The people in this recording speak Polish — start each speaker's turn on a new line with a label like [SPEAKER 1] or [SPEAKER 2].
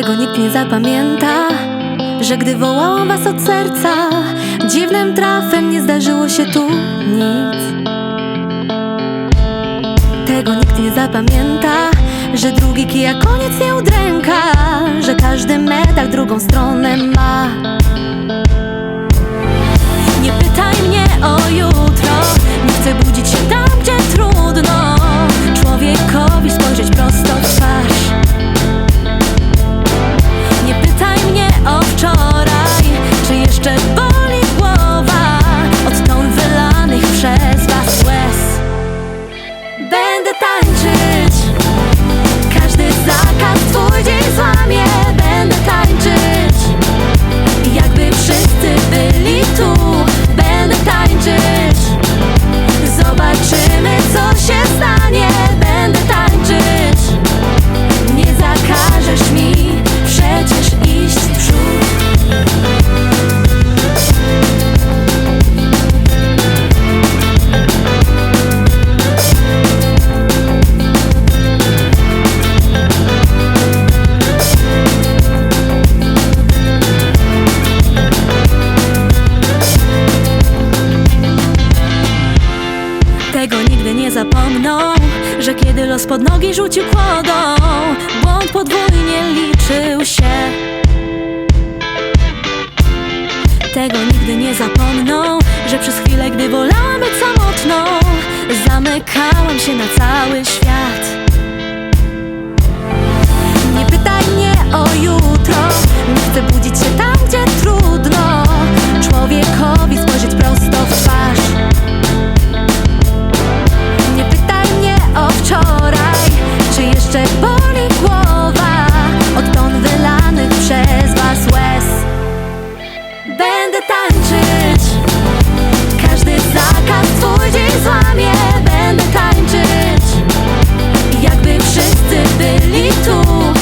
[SPEAKER 1] Tego nikt nie zapamięta Że gdy wołałam was od serca Dziwnym trafem nie zdarzyło się tu nic. Tego nikt nie zapamięta Że drugi kija koniec nie udręka Że każdy medal drugą stronę ma. Nie pytaj mnie o jutro los pod nogi rzucił kłodą. Błąd podwójnie liczył się. Tego nigdy nie zapomną Że przez chwilę, gdy wolałam być samotną Zamykałam się na cały świat 路。